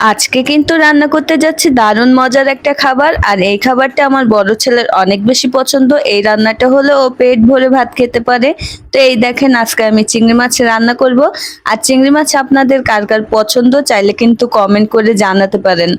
আজকে কিন্তু রান্না করতে যাচ্ছি দারুণ মজার একটা খাবার, আর এই খাবারটা আমার বড় ছেলের অনেক বেশি পছন্দ। এই রান্নাটা হলে ও পেট ভরে ভাত খেতে পারে। তো এই দেখেন, আজকে আমি চিংড়ি মাছ রান্না করব। আর চিংড়ি মাছ আপনাদের কার কার পছন্দ চাইলে কিন্তু কমেন্ট করে জানাতে পারেন।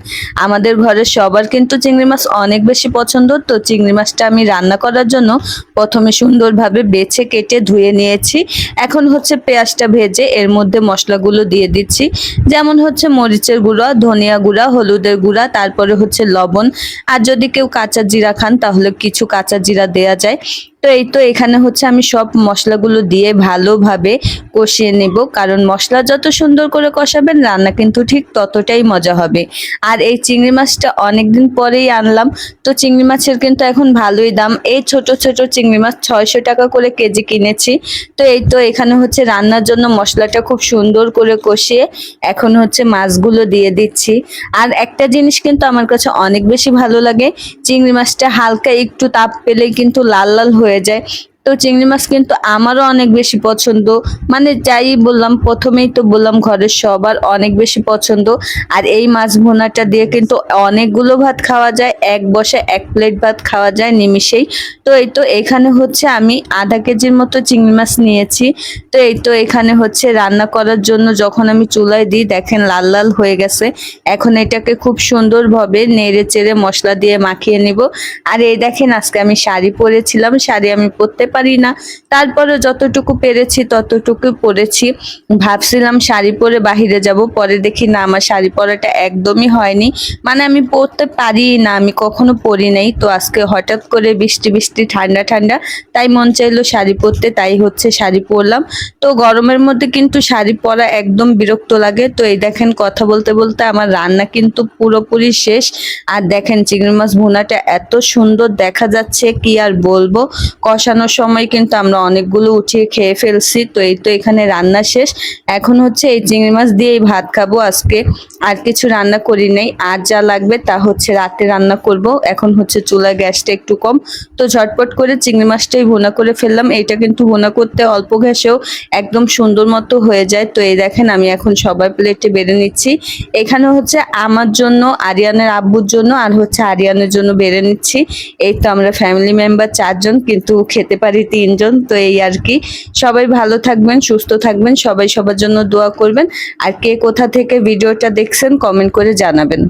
আমাদের ঘরের সবার কিন্তু চিংড়ি মাছ অনেক বেশি পছন্দ। তো চিংড়ি মাছটা আমি রান্না করার জন্য প্রথমে সুন্দরভাবে বেছে কেটে ধুয়ে নিয়েছি। এখন হচ্ছে পেঁয়াজটা ভেজে এর মধ্যে মশলাগুলো দিয়ে দিচ্ছি। যেমন হচ্ছে মরিচের গুঁড়া ধনিয়া গুঁড়া, হলুদের গুঁড়া, তারপরে হচ্ছে লবণ। আর যদি কেউ কাঁচা জিরা খান, তাহলে কিছু কাঁচা জিরা দেয়া যায়। তো এই তো এখানে হচ্ছে আমি সব মশলাগুলো দিয়ে ভালোভাবে কষিয়ে নেব। কারণ মশলা যত সুন্দর করে কষাবেন, রান্না কিন্তু ঠিক ততটাই মজা হবে। আর এই চিংড়ি মাছটা অনেকদিন পরেই আনলাম। তো চিংড়ি মাছের কিন্তু এখন ভালোই দাম। এই ছোট ছোট চিংড়ি মাছ ছয়শো টাকা করে কেজি কিনেছি। তো এই তো এখানে হচ্ছে রান্নার জন্য মশলাটা খুব সুন্দর করে কষিয়ে এখন হচ্ছে মাছগুলো দিয়ে দিচ্ছি। আর একটা জিনিস কিন্তু আমার কাছে অনেক বেশি ভালো লাগে। চিংড়ি মাছটা হালকা একটু তাপ পেলেই কিন্তু লাল লাল হয়ে যায়। তো চিংড়ি মাছ কিন্তু আমারও অনেক বেশি পছন্দ। মানে যাই বললাম, প্রথমেই তো বললাম ঘরের সবার অনেক বেশি পছন্দ। আর এই মাছ ভোনাটা দিয়ে কিন্তু অনেকগুলো ভাত খাওয়া যায়, এক বসে এক প্লেট ভাত খাওয়া যায় নিমিষেই। তো এই তো এখানে হচ্ছে আমি আধা কেজির মতো চিংড়ি মাছ নিয়েছি। তো এই তো এখানে হচ্ছে রান্না করার জন্য যখন আমি চুলায় দিই, দেখেন লাল লাল হয়ে গেছে। এখন এটাকে খুব সুন্দরভাবে নেড়ে চেড়ে মশলা দিয়ে মাখিয়ে নিব। আর এই দেখেন আজকে আমি শাড়ি পরেছিলাম, শাড়ি আমি পরতে পারি না। তারপরে যতটুকু পেরেছি, ততটুকু পরেছি ভাবছিলাম শাড়ি পরে বাহিরে যাব, পরে দেখি না, আমার শাড়ি পরাটা একদমই হয়নি। মানে আমি পরতে পারি না, আমি কখনো পরি নাই। তো আজকে হঠাৎ করে বৃষ্টি বৃষ্টি, ঠান্ডা ঠান্ডা, তাই মন চাইলো শাড়ি পরতে, তাই হচ্ছে শাড়ি পরলাম। তো গরমের মধ্যে কিন্তু শাড়ি পরা একদম বিরক্ত লাগে। তো এই দেখেন, কথা বলতে বলতে আমার রান্না কিন্তু পুরোপুরি শেষ। আর দেখেন, চিংড়ি মাছ ভুনাটা এত সুন্দর দেখা যাচ্ছে, কি আর বলব? কষানোর কিন্তু আমরা অনেকগুলো উঠিয়ে খেয়ে ফেলছি। তো এই তো এখানে রান্না শেষ। এখন হচ্ছে এই চিংড়ি মাছ দিয়েই ভাত খাব আজকে। আর কিছু রান্না করি নাই। আর যা লাগবে তা হচ্ছে রাতে রান্না করব। এখন হচ্ছে চুলা গ্যাসটা একটু কম। তো ঝটপট করে চিংড়ি মাছটাই ভুনা করে ফেললাম। এইটা কিন্তু ভুনা করতে অল্প গ্যাসেও একদম সুন্দর মতো হয়ে যায়। তো এই দেখেন আমি এখন সবার প্লেটে বেড়ে নিচ্ছি। এখানে হচ্ছে আমার জন্য, আরিয়ানের আব্বুর জন্য আর হচ্ছে আরিয়ানের জন্য বেড়ে নিচ্ছি। এই তো আমরা ফ্যামিলি মেম্বার চারজন, কিন্তু খেতে পারি তিনজন, তো এই আর কি। সবাই ভালো থাকবেন, সুস্থ থাকবেন, সবাই সবার জন্য দোয়া করবেন। আর কে কোথা থেকে ভিডিওটা দেখছেন কমেন্ট করে জানাবেন।